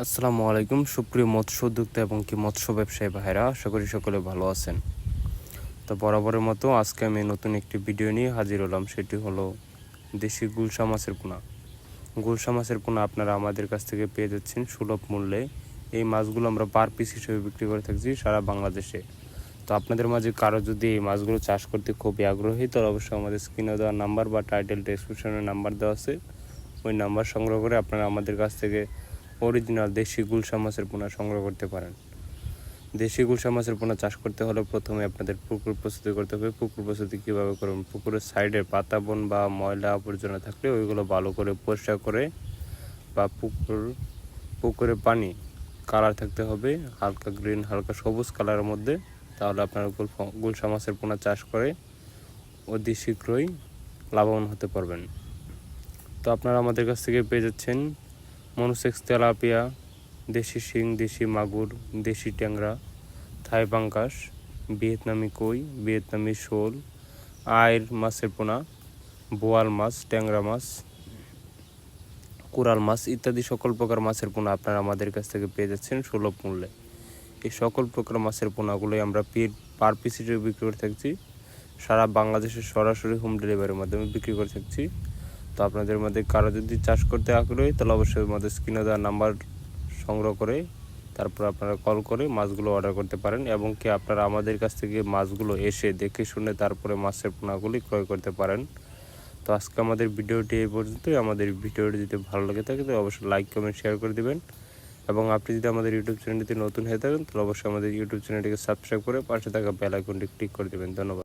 আসসালামু আলাইকুম, সুপ্রিয় মৎস্য উদ্যোক্তা এবং কি মৎস্য ব্যবসায়ী ভাইরা, আশা করি সকলে ভালো আছেন। তো বরাবরের মতো আজকে আমি নতুন একটি ভিডিও নিয়ে হাজির হলাম, সেটি হলো দেশি গুলশা মাছের পোনা। গুলশা মাছের পোনা আপনারা আমাদের কাছ থেকে পেয়ে যাচ্ছেন সুলভ মূল্যে। এই মাছগুলো আমরা পার পিস হিসেবে বিক্রি করে থাকছি সারা বাংলাদেশে। তো আপনাদের মাঝে কারও যদি এই মাছগুলো চাষ করতে খুবই আগ্রহী, তাহলে অবশ্যই আমাদের স্ক্রিনে দেওয়া নাম্বার বা টাইটেল ডেসক্রিপশনে নাম্বার দেওয়া আছে। ওই নাম্বার সংগ্রহ করে আপনারা আমাদের কাছ থেকে অরিজিনাল দেশি গুলশা মাছের পোনা সংগ্রহ করতে পারেন। দেশি গুলশা মাছের পোনা চাষ করতে হলে প্রথমে আপনাদের পুকুর প্রস্তুতি করতে হবে। পুকুর প্রস্তুতি কীভাবে করবেন পুকুরের সাইডে পাতা, বন বা ময়লা আবর্জনা থাকলে ওইগুলো ভালো করে পরিষ্কার করে বা পুকুর, পুকুরে পানি কালার থাকতে হবে, হালকা গ্রিন হালকা সবুজ কালারের মধ্যে। তাহলে আপনারা গুল- গুলশা মাছের পোনা চাষ করে অতি শীঘ্রই লাভবান হতে পারবেন। তো আপনারা আমাদের কাছ থেকে পেয়ে যাচ্ছেন মনুসেক্স তেলাপিয়া, দেশি শিং, দেশি মাগুর, দেশি ট্যাংরা, থাই পাঙ্কাস ভিয়েতনামি কই, ভিয়েতনামি শোল আয়ের মাছের পোনা, বোয়াল মাছ, ট্যাংরা মাছ কোরাল মাছ ইত্যাদি সকল প্রকার মাছের পোনা আপনারা আমাদের কাছ থেকে পেয়ে যাচ্ছেন সুলভ মূল্যে। এই সকল প্রকার মাছের পোনাগুলোই আমরা পি পার পিস হিসেবে বিক্রি করে থাকছি। সারা বাংলাদেশের সরাসরি হোম ডেলিভারির মাধ্যমে বিক্রি করে থাকছি। তো আপনাদের মধ্যে কারও যদি চাষ করতে আগ্রহী, তাহলে অবশ্যই আমাদের স্ক্রিনে দেওয়া নাম্বার সংগ্রহ করে, তারপর আপনারা কল করে মাছগুলো অর্ডার করতে পারেন এবং কি আপনারা আমাদের কাছ থেকে মাছগুলো এসে দেখে শুনে তারপরে মাছের পোনাগুলি ক্রয় করতে পারেন। তো আজকে আমাদের ভিডিওটি এই পর্যন্তই। আমাদের ভিডিওটি যদি ভালো লাগে থাকে তো অবশ্যই লাইক কমেন্ট শেয়ার করে দিবেন। এবং আপনি যদি আমাদের ইউটিউব চ্যানেলটিতে নতুন হয়ে থাকেন, তাহলে অবশ্যই আমাদের ইউটিউব চ্যানেলটিকে সাবস্ক্রাইব করে পাশে থাকা বেল আইকনটি ক্লিক করে দেবেন। ধন্যবাদ।